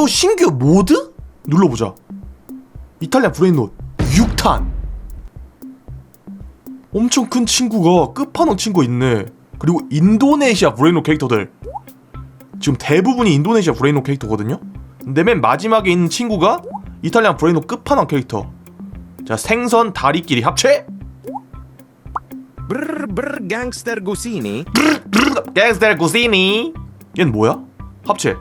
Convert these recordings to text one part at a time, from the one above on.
또 신규 모드? 눌러보자. 이탈리아 브레인롯 6탄. 엄청 큰 친구가 끝판왕 친구 있네. 그리고 인도네시아 브레인롯 캐릭터들. 지금 대부분이 인도네시아 브레인롯 캐릭터거든요. 근데 맨 마지막에 있는 친구가 이탈리안 브레인롯 끝판왕 캐릭터. 자 생선 다리끼리 합체. Brr brr gangster Gusini. 갱스텔 구시니. 얘는 뭐야? 합체.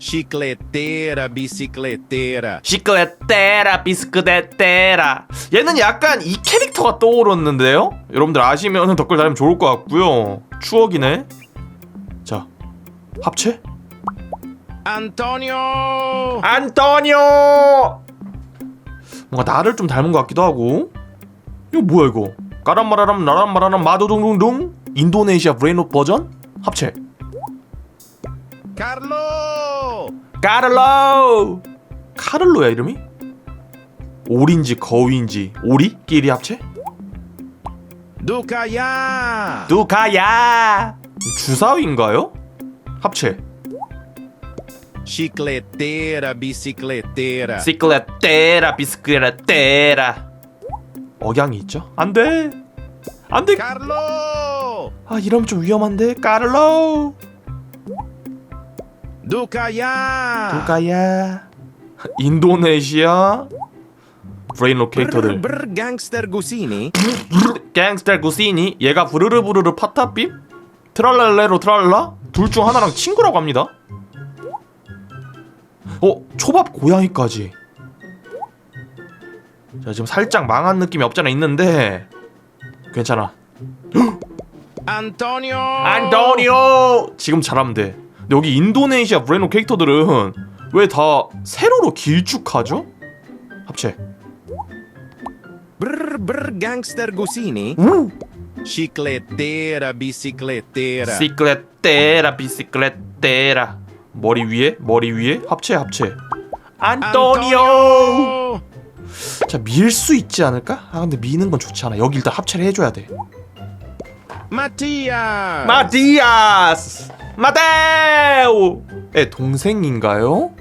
Ciclettera biciclettera. 시크레테라 비스크데테라 얘는 약간 이 캐릭터가 떠오르는데요? 여러분들 아시면 댓글 달면 좋을 것 같고요. 추억이네. 자 합체? Antonio! 안토니오! 뭔가 나를 좀 닮은 것 같기도 하고. 이거 뭐야 이거? 까람마라람 나람마라람 마도둥둥둥? 인도네시아 브레인롯 버전? 합체 Carlo! 까를로 카를로야 이름이? 오리인지 거위인지 오리끼리 합체? Ducaya! 누가야 주사위인가요? 합체 Ciclettera biciclettera. 시클레테라 비스클레테라 억양이 있죠? 안돼 안돼 Carlo! 아 이러면 좀 위험한데 까를로 Ducaya! 누가야 인도네시아 브레인로 Brr brr gangster Gusini. 갱스터 구시니 얘가 부르르 부르르 파타빔 트랄랄레로 트랄라 둘 중 하나랑 친구라고 합니다. 어 초밥 고양이까지. 자 지금 살짝 망한 느낌이 없잖아 있는데 괜찮아. Antonio! 안토니오 지금 잘하면 돼. 여기 인도네시아 브레노 캐릭터들은 왜 다 세로로 길쭉하죠? 합체. Brr brr gangster Gusini. 우. Ciclettera biciclettera. 시클레테라 비시클레테라 머리 위에 머리 위에 합체 합체 안토니오 자 밀 수 있지 않을까? 아 근데 미는 건 좋지 않아 여기 일단 합체를 해줘야 돼 Mattia! 마티아스 마테오의 동생인가요?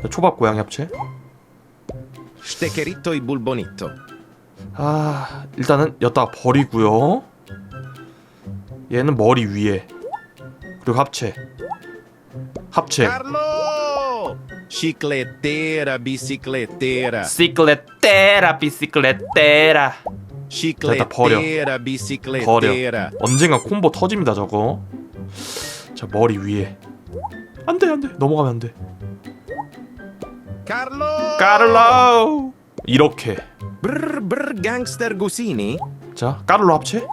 자, 초밥 고양이 합체 Steccherito e Bulbonito. 아 일단은 여기다가 버리고요 얘는 머리 위에 그리고 합체 합체! Ciclettera biciclettera. 시클레테라 비시클레테라 Ciclettera 버려 biciclettera. 언젠가 콤보 터집니다 저거 자 머리 위에 안돼 안돼 넘어가면 안돼 Carlo! 까를로 이렇게 brr gangster Gusini. 자 까를로 합체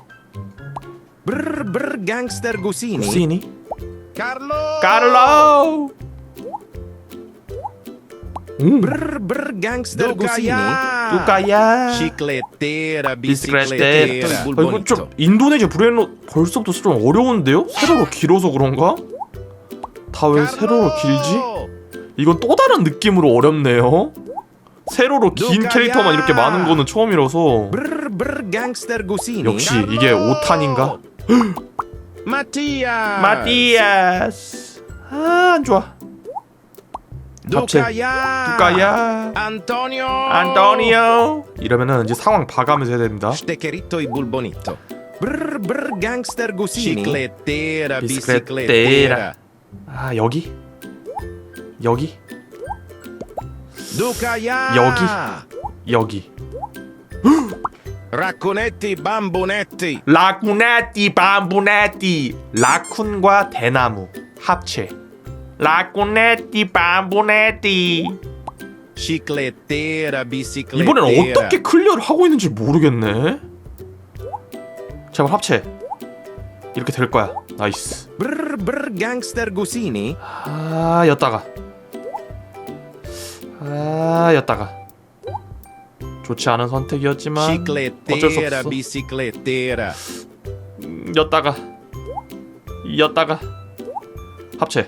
Brr brr gangster Gusini. 시니 Carlo! 까를로 음 Brr brr gangster Gusini. 뚜까야 Ciclettera 비시클레테라 biciclettera. 아, 이거 좀. 인도네시아 브레인로 벌써부터 좀 어려운데요? 세로로 길어서 그런가? 다 왜 세로로 길지? 이건 또 다른 느낌으로 어렵네요. 세로로 긴? 캐릭터만 이렇게 많은 거는 처음이라서 Brr brr gangster. 역시 이게 5탄인가? Mattia! 마티아스 아 안 좋아. 합체. Ducaya! 누가야? Antonio! 안토니오 이러면은 이제 상황 봐가면서 해야 됩니다. E. Brr brr gangster Gusini. Ciclettera Biciclettera. biciclettera. 아 여기 여기 Ducaya! 여기. 여기 Racconetti bambonetti. 라쿠네티 밤부네티 라쿤과 대나무 합체 라쿠네티 밤부네티 Ciclettera biciclettera. 이번엔 어떻게 클리어를 하고 있는지 모르겠네. 제발 합체. 이렇게 될 거야. 나이스. Brr gangster Gusini. 아 였다가. 아 였다가. 좋지 않은 선택이었지만 어쩔 수 없어. 음, 였다가. 였다가. 합체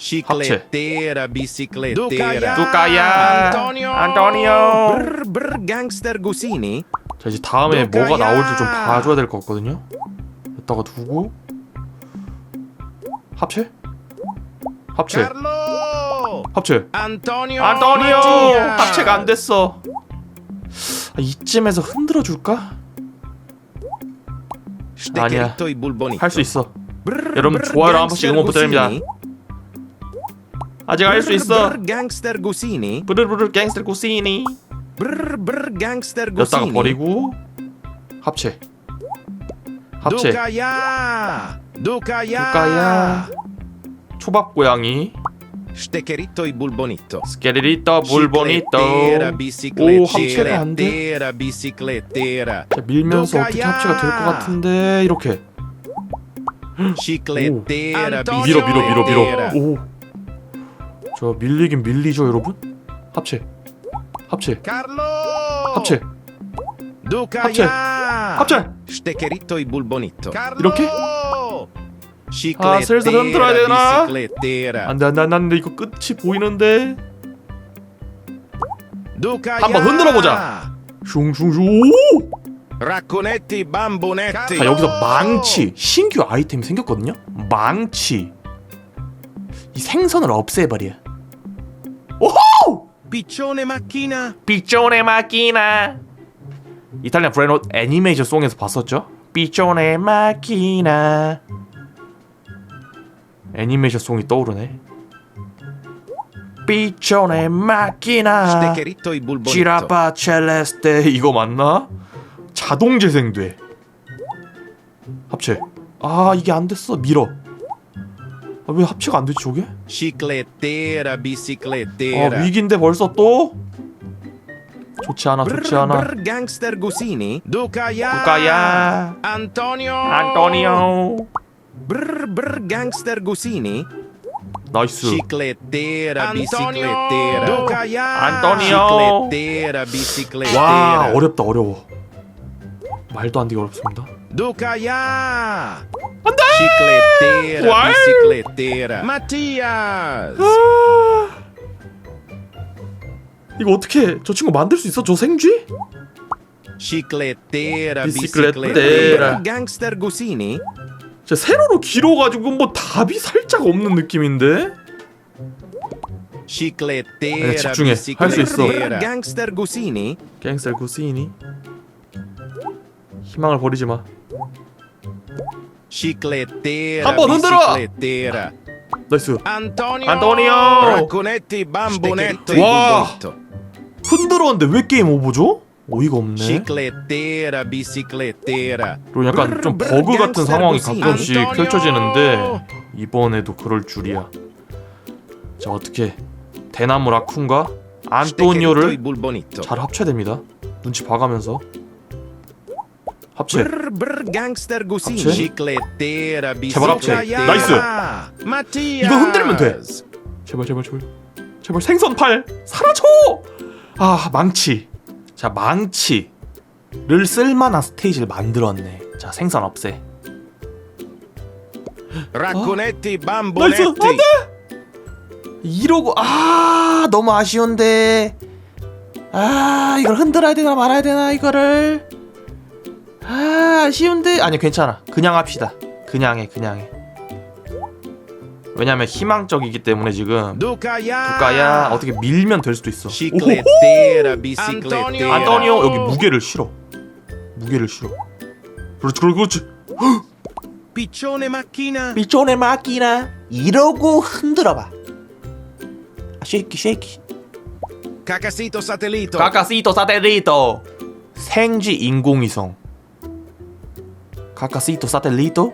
Ciclettera biciclettera. 뚜까야 Antonio! 안토니오 Brr brr gangster Gusini. 자 이제 다음에 누가야? 뭐가 나올지 좀 봐줘야 될 것 같거든요 여기다가 두고 합체? 합체 Carlo! 합체 Antonio! 안토니오 Mattia! 합체가 안 됐어 아, 이쯤에서 흔들어 줄까? Steccheritto e Bulbonito. 할수 있어 여러분, 좋아요로 한 번씩 응원 부탁드립니다. 아직 할수 있어 gangster Gosini. 부르르르 갱스터 고시니 brr, gangster 였다가 Gosini. 버리고 합체 합체 Ducaya! Ducaya! 두까야 초밥 고양이 e Bulbonito. 스케리리터 물보니또 Biciclettera, 오 합체가 안돼 biciclettera, biciclettera. 자, 밀면서 어떻게? 합체가 될 것 같은데 이렇게 Ciclettera, 밀어 밀어 밀어 biciclettera. 밀어 오 저 밀리긴 밀리죠 여러분 합체 합체! 합체! 합체 Bulbonito. 이렇게? Ciclettera, 슬슬 흔들어야 되나? 안돼 안돼 안돼 안돼 이거 끝이 보이는데! 한번 흔들어 보자. 슝슝슝. 자 여기서 망치 신규 아이템이 생겼거든요 망치 이 생선을 없애버려 Piccione macchina. 삐쪼네 마키나 이탈리안 브레노 애니메이션 송에서 봤었죠? 삐쪼네 마키나 애니메이션 송이 떠오르네. 삐쪼네 마키나 Steccheritto e Bulbonito. 지라파 첼레스테 이거 맞나? 자동 재생돼. 합체. 아 이게 안 됐어. 밀어 아, 왜 합체가 안 되지 저게? Ciclettera, 아 biciclettera. 위기인데 벌써 또? 좋지 않아 좋지 않아 gangster Gosini. Ducaya. 누가야. 안토니오 Brr, brr, gangster Gosini. 나이스 Ciclettera, biciclettera. Ducaya. Antonio. Ciclettera, biciclettera. 와 어렵다 어려워 말도 안 되게 어렵습니다 Ducaya. 안돼. Ciclettera, Why? biciclettera. Mattias. 이거 어떻게 저 친구 만들 수 있어? 저 생쥐? Ciclettera, Biciclettera. biciclettera. Gangster Gosini. 저 세로로 길어가지고 뭐 답이 살짝 없는 느낌인데? Ciclettera, 아니야, 집중해. 할수 있어. biciclettera. Gangster Gosini. 갱셀 구스이니 희망을 버리지 마 Ciclettera, 한번 흔들어! biciclettera. 나이스 Antonio. Antonio. Racconetti, bambonetti. 와. 흔들었는데 왜 게임 오버죠? 어이가 없네 Ciclettera, biciclettera. 그리고 약간 좀 버그 같은 상황이. 가끔씩 안토니오. 펼쳐지는데 이번에도 그럴 줄이야 자 어떻게 대나무 라쿤과 e 안토니오를. 잘 합체됩니다 눈치 봐가면서 합체 Brr, brr, gangster. 합체? 제발 합체. 나이스. Mattias. 이거 흔들면 돼. 제발 제발 제발 제발 생선 팔 사라져 아 망치 자 망치를 쓸만한 스테이지를 만들었네 자 생선 없애 나이스 bambonetti. 안돼 이러고 아 너무 아쉬운데 아 이걸 흔들어야 되나 말아야 되나 이거를 아 아쉬운데? 아니 괜찮아. 그냥 합시다. 그냥 해 그냥 해. 왜냐면 희망적이기 때문에 지금 Ducaya. 국가야? 어떻게 밀면 될 수도 있어! Ciclettera, biciclettera. 안토니오! 여기 무게를 실어. 무게를 실어. 그렇지 그렇지 그렇지. Piccione macchina. 마키나. 이러고 흔들어봐. 쉐이키 쉐이키. Cacasito satellito. 카카시토 사텔리토. 생쥐 인공위성 카카시토 사텔리토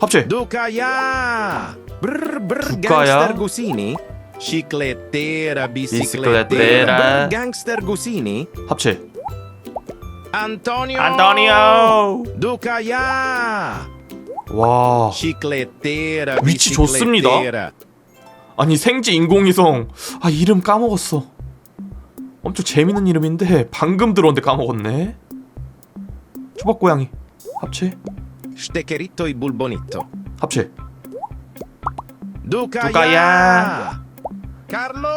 합체 Gosini. Ciclettera, biciclettera. Biciclettera. Brr, gangster Gosini. 합체 Antonio. 안토니오 Ducaya. 와 Ciclettera, 위치 좋습니다. 아니 생쥐 인공위성 아 이름 까먹었어 엄청 재밌는 이름인데 방금 들어온데 까먹었네 초밥고양이 합체 Steccheritto e Bulbonito. 합체 Ducaya. Ducaya. Carlo.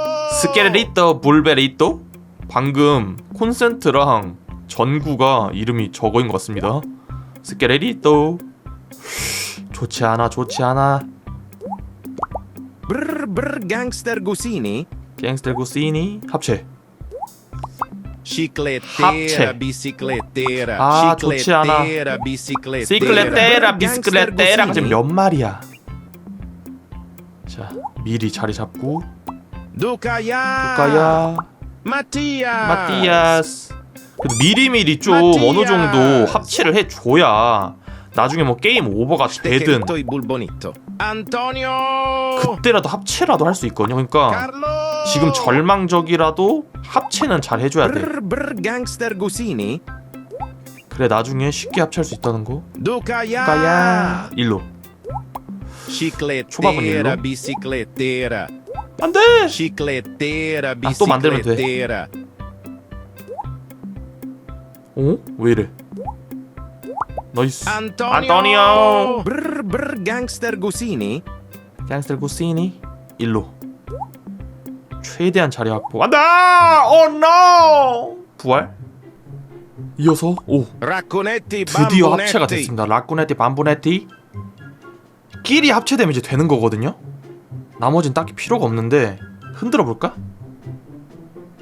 스케레리토 불베리토 방금 콘센트랑 전구가 이름이 저거인 것 같습니다 스케레리토 좋지 않아 좋지 않아 Gosini. 갱스터 구시니 합체 Ciclettera, 합체. Biciclettera. 아, 좋지 않아. 시클레테라 비스클레테라가 지금 몇 마리야 자 미리 자리 잡고. Ducaya. 가야 Mattia. 마티아스 그래도 미리미리 좀 마티아스. 어느 정도 합체를 해줘야 나중에 뭐 게임 오버가 되든 e Bulbonito. Antonio. 그때라도 합체라도 할 수 있거든요 그러니까 Carlo. 지금 절망적이라도 합체는 잘 해줘야 돼 Brr brr gangster. 그래 나중에 쉽게 합체할 수 있다는 거 Ducaya. 가야 일로 초밥은 일로? Biciclettera. 안돼 Ciclettera, 아, 또 만들면 돼. biciclettera. 어? 왜 이래 나이스. 안토니오. Brr brr gangster Gosini. 갱스터 구시니 일로. 최대한 자리 확보. 안다! 오 노 부활? 이어서 오. Racconetti, 드디어 Bambonetti. 합체가 됐습니다. 라꾸네티 밤부네티. 끼리 합체되면 이제 되는 거거든요? 나머진 딱히 필요가 없는데 흔들어 볼까?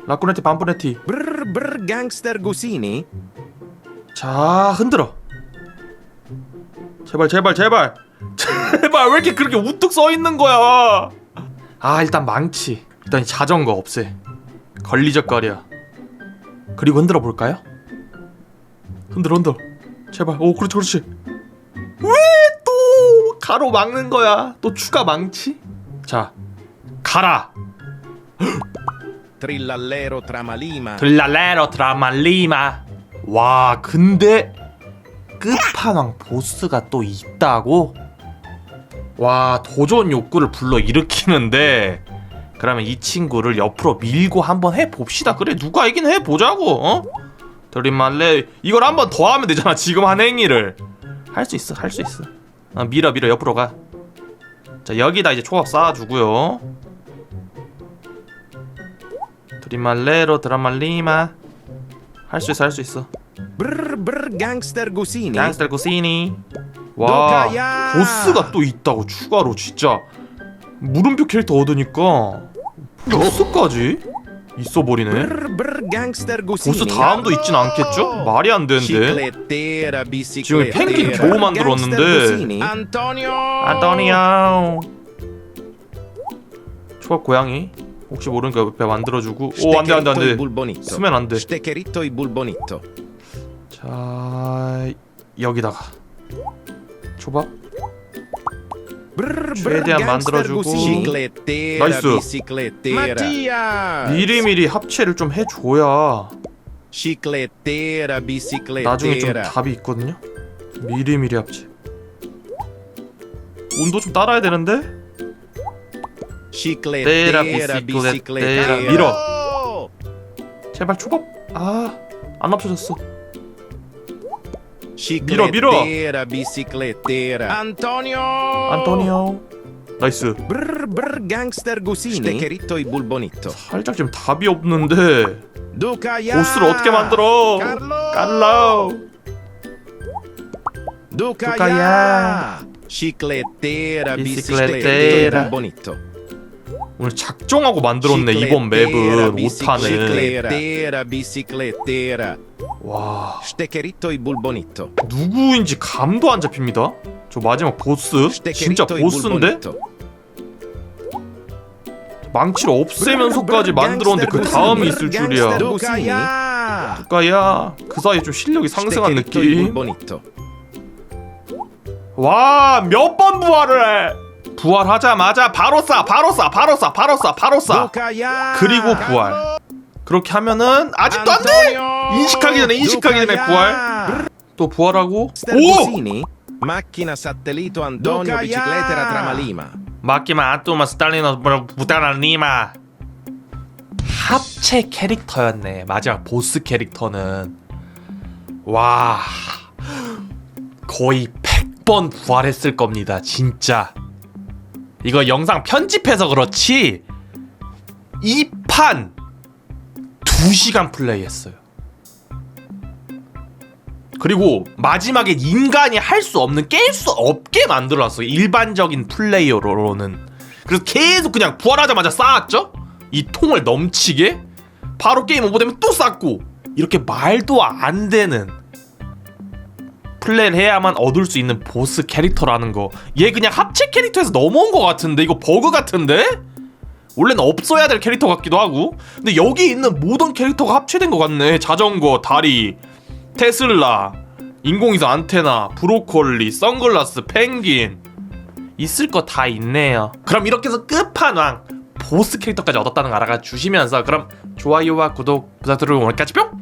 밤부네티. Brr brr gangster Gosini. 자 흔들어 제발 제발 제발. 제발 왜 이렇게 그렇게 우뚝 서 있는 거야? 아 일단 망치. 일단 이 자전거 없애. 걸리적거려. 그리고 흔들어 볼까요? 흔들어 흔들어. 제발. 오 그렇지 그렇지. 왜 또 가로 막는 거야? 또 추가 망치? 자 가라. Trillallero Tramalima. 들랄레로 드라말리마. 와 근데 끝판왕 보스가 또 있다고? 와 도전 욕구를 불러 일으키는데 그러면 이 친구를 옆으로 밀고 한번 해봅시다. 그래 누가 이긴 해보자고 어? 드림말레 이걸 한번 더 하면 되잖아 지금 한 행위를. 할 수 있어 할 수 있어. 아, 밀어 밀어 옆으로 가 자 여기다 이제 초밥 쌓아주고요. 드림말레로 드라말리마. 할 수 있어 할 수 있어 Brr brr gangster Gosini. 갱스터 구시니 와 도카야. 보스가 또 있다고 추가로 진짜 물음표 캐릭터 얻으니까 보스까지 있어 버리네 Brr brr gangster Gosini. 보스 다음도 있진 않겠죠? 말이 안 되는데 지금 biciclettera. 펭귄 겨우 만들었는데. Gangster. 안토니오 초밥 고양이 혹시 모르니까 옆에 만들어주고 오 안돼 안돼 e 안돼. 쓰면 안돼 e. 자 여기다가 초밥 최대한 만들어주고. 나이스. 미리미리 합체를 좀 해줘야. 나중에 좀 답이 있거든요. 미리미리 합체. 온도 좀 따라야 되는데. Ciclettera, biciclettera. biciclettera. 밀어. 제발 초밥. 아, 안 합쳐졌어. 밀어, 밀어. Ciclettera, biciclettera. Antonio. 안토니오. 나이스. Brr brr gangster Gosini. Steccheritto e Bulbonito. 살짝 지금 답이 없는데 Ducaya. 보스를 어떻게 만들어? Carlo. 깔라우. Ciclettera, Biciclettera. biciclettera. e Bulbonito. 오늘 작정하고 만들었네 이번 맵은 오타는. Ciclettera, biciclettera. 와 Steccheritto e Bulbonito. 누구인지 감도 안 잡힙니다. 저 마지막 보스 진짜 보스인데. 망치를 없애면서까지 만들었는데 그 다음이 있을 줄이야. 가야 그 사이에 좀 실력이 상승한 느낌. 와 몇 번 부활을 해? 부활하자마자 바로 쏴 바로 쏴 바로 쏴 바로 쏴 바로 쏴. 그리고 부활. 그렇게 하면은 아직도 안 돼. 인식하기 전에 인식하기 전에 부활. 또 부활하고? 오! Gosini? Macchina satellito Antonio biciclettera Tramalima. 맡기만 안토마 스탈리노 부타나니마. 합체 캐릭터였네. 마지막 보스 캐릭터는. 와. 거의 100번 부활했을 겁니다 진짜. 이거 영상 편집해서 그렇지? 이 판 2시간 플레이했어요 그리고 마지막에 인간이 할 수 없는 깰 수 없게 만들어놨어요 일반적인 플레이어로는 그래서 계속 그냥 부활하자마자 쌓았죠? 이 통을 넘치게 바로 게임 오버되면 또 쌓고 이렇게 말도 안 되는 플레이를 해야만 얻을 수 있는 보스 캐릭터라는 거. 얘 그냥 합체 캐릭터에서 넘어온 것 같은데 이거 버그 같은데? 원래는 없어야 될 캐릭터 같기도 하고. 근데 여기 있는 모든 캐릭터가 합체된 것 같네. 자전거, 다리, 테슬라, 인공위성 안테나, 브로콜리, 선글라스, 펭귄. 있을 거 다 있네요. 그럼 이렇게 해서 끝판왕 보스 캐릭터까지 얻었다는 거 알아가 주시면서 그럼 좋아요와 구독 부탁드리고 오늘까지 뿅!